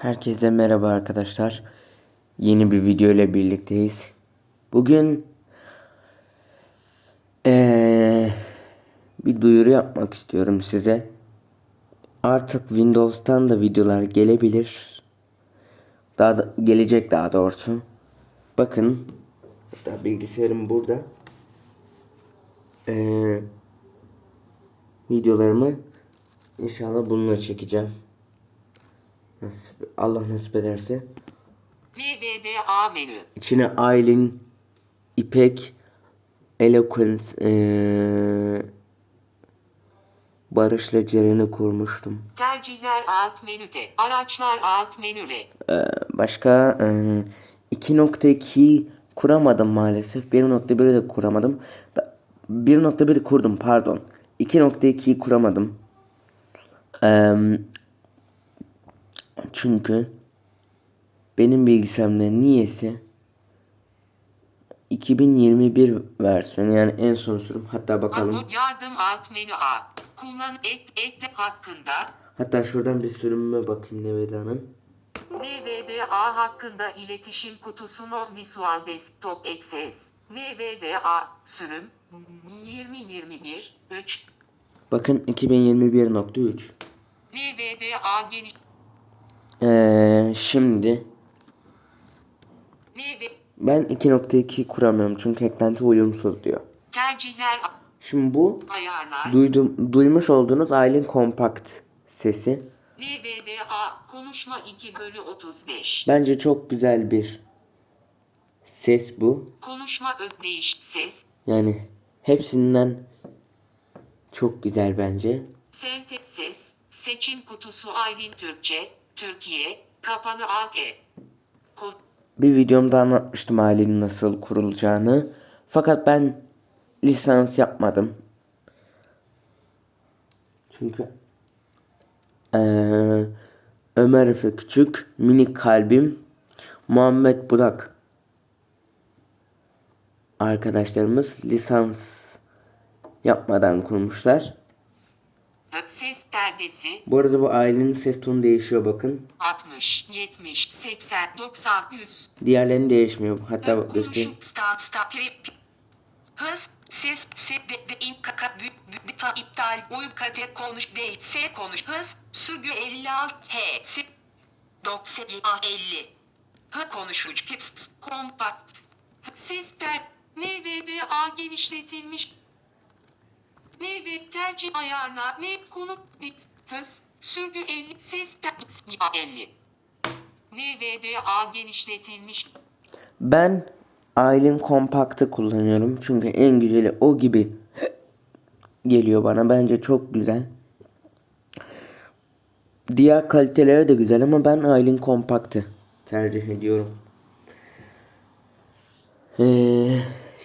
Herkese merhaba arkadaşlar. Yeni bir video ile birlikteyiz. Bugün eee, bir duyuru yapmak istiyorum size. Artık Windows'tan da videolar gelebilir. Daha da, gelecek daha doğrusu. Bakın. Hatta bilgisayarım burada. Eee, videolarımı inşallah bununla çekeceğim. Nasip, Allah nasip ederse. VVDA menü. İçine Aylin, İpek, Eloquence, eee Barış'la Ceren'i kurmuştum. Tercihler alt menüde. Araçlar alt menüde. Eee, başka eee, 2.2 kuramadım maalesef. 1.1'i de kuramadım. Da- 1.1'i kurdum pardon. 2.2'yi kuramadım. Eee, çünkü benim bilgisayarımda niyeyse 2021 versiyonu yani en son sürüm. Hatta bakalım. Upload yardım alt menü A. Kullan ek ekle hakkında. Hatta şuradan bir sürümüme bakayım Neveda'nın. VVDA hakkında iletişim kutusu No Visual Desktop Access. VVDA sürüm 2021 3 Bakın 2021.3. VVDA geniş Ee, şimdi ben 2.2 kuramıyorum çünkü eklenti uyumsuz diyor. tercihler Şimdi bu ayarlar duydum duymuş olduğunuz Aylin Compact sesi. VVDA konuşma 2 bölü 35 Bence çok güzel bir ses bu. konuşma özdeyiş ses Yani hepsinden çok güzel bence. Sente ses, seçim kutusu Aylin Türkçe, Türkiye, kapalı alt e. Bir videomda anlatmıştım Aylin'in nasıl kurulacağını. Fakat ben lisans yapmadım. Çünkü eee, Ömer Efe Küçük, Minik Kalbim, Muhammed Budak arkadaşlarımız lisans yapmadan kurmuşlar. Ses perdesi, Bu arada bu ailenin ses tonu değişiyor bakın. 60, 70, 80, 90, 100. Diğerlerinin değişmiyor. Hatta bak göstereyim. Start, pip, pip. Hız, ses, se, de, de, in, kaka, bü, bü, bü, ta, iptal, oyun, kate, konuş, değil, se, konuş, hız, sürgü 56, h, se, 90, a, 50. Hı, konuşucu, pis, pis, kompakt. Ses per, NVDA genişletilmiş. NV tercih ayarlar, ne konu, bit, hız, sürgü 50, ses per, a, 50. NVDA genişletilmiş. Ben Aylin Compact'ı kullanıyorum. Çünkü en güzeli o gibi geliyor bana. Bence çok güzel. Diğer kaliteleri de güzel ama ben Aylin Compact'ı tercih ediyorum. Ee,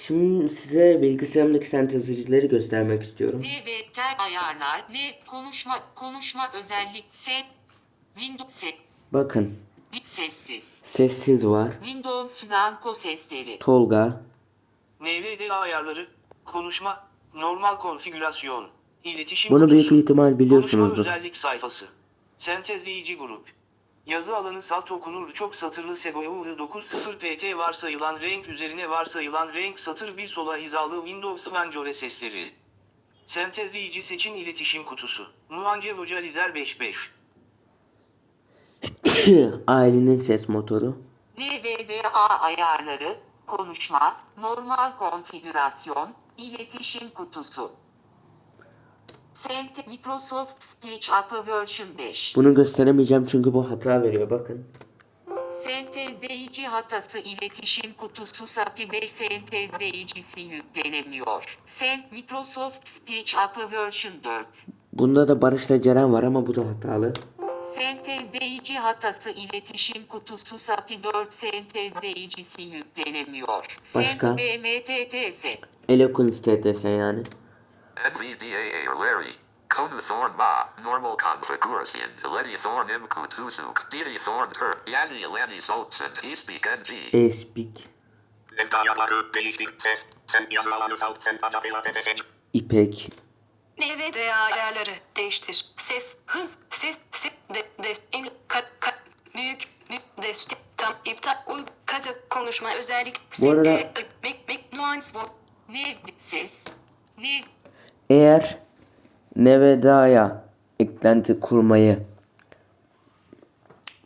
şimdi size bilgisayarımdaki sentezicileri göstermek istiyorum. Ne ve ter ayarlar ne konuşma konuşma özellik set Windows set Bakın sessiz sessiz var. Windows Franco sesleri Tolga. NVDA ayarları, konuşma, normal konfigürasyon, iletişim Bunu büyük kutusu, ihtimal konuşma biliyorsunuzdur. özellik sayfası, sentezleyici grup, yazı alanı salt okunur çok satırlı Segoya 90 pt varsayılan renk üzerine varsayılan renk satır bir sola hizalı Windows Vancore sesleri. Sentezleyici seçin iletişim kutusu. Muange Vocalizer 55. Aylin'in ses motoru. NVDA ayarları konuşma normal konfigürasyon iletişim kutusu Sent Microsoft Speech Apple Version 5 Bunu gösteremeyeceğim çünkü bu hata veriyor bakın. Sentezleyici hatası iletişim kutusu SAPI 5 sentezleyicisi yüklenemiyor. Sent Microsoft Speech Apple Version 4 Bunda da Barış'la Ceren var ama bu da hatalı. Sentezleyici hatası iletişim kutusu SAPI 4 sentezleyicisi yüklenemiyor. Başka? BMTTS Eloquence TTS yani. NVDA Larry. Konu Thorn Ma, Normal Configuration, Letty Thorn M. Kutuzuk, Didi Thorn Her, Yazi Lani Soltsen, Speak NG. E-Speak. Levta ayarları değiştir. Ses. Sen yazı alanı salt. Sen acabeyla tepesi. İpek. NVDA ayarları değiştir. Ses, hız, ses, ses, de, de, in, ka, ka, büyük iptal uygun katı konuşma özellik Bu arada- e, mek mek nuans vo ne ses ne Eğer Neveda'ya eklenti kurmayı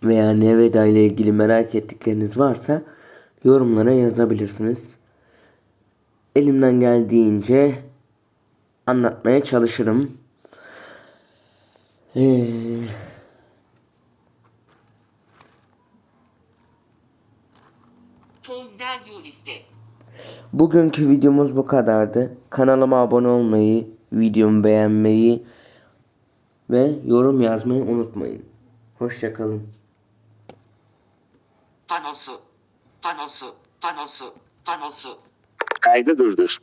veya Neveda ile ilgili merak ettikleriniz varsa yorumlara yazabilirsiniz. Elimden geldiğince anlatmaya çalışırım. Ee, Folder liste bugünkü videomuz bu kadardı. Kanalıma abone olmayı, videomu beğenmeyi ve yorum yazmayı unutmayın. Hoşçakalın. panosu panosu panosu panosu Kaydı durdur.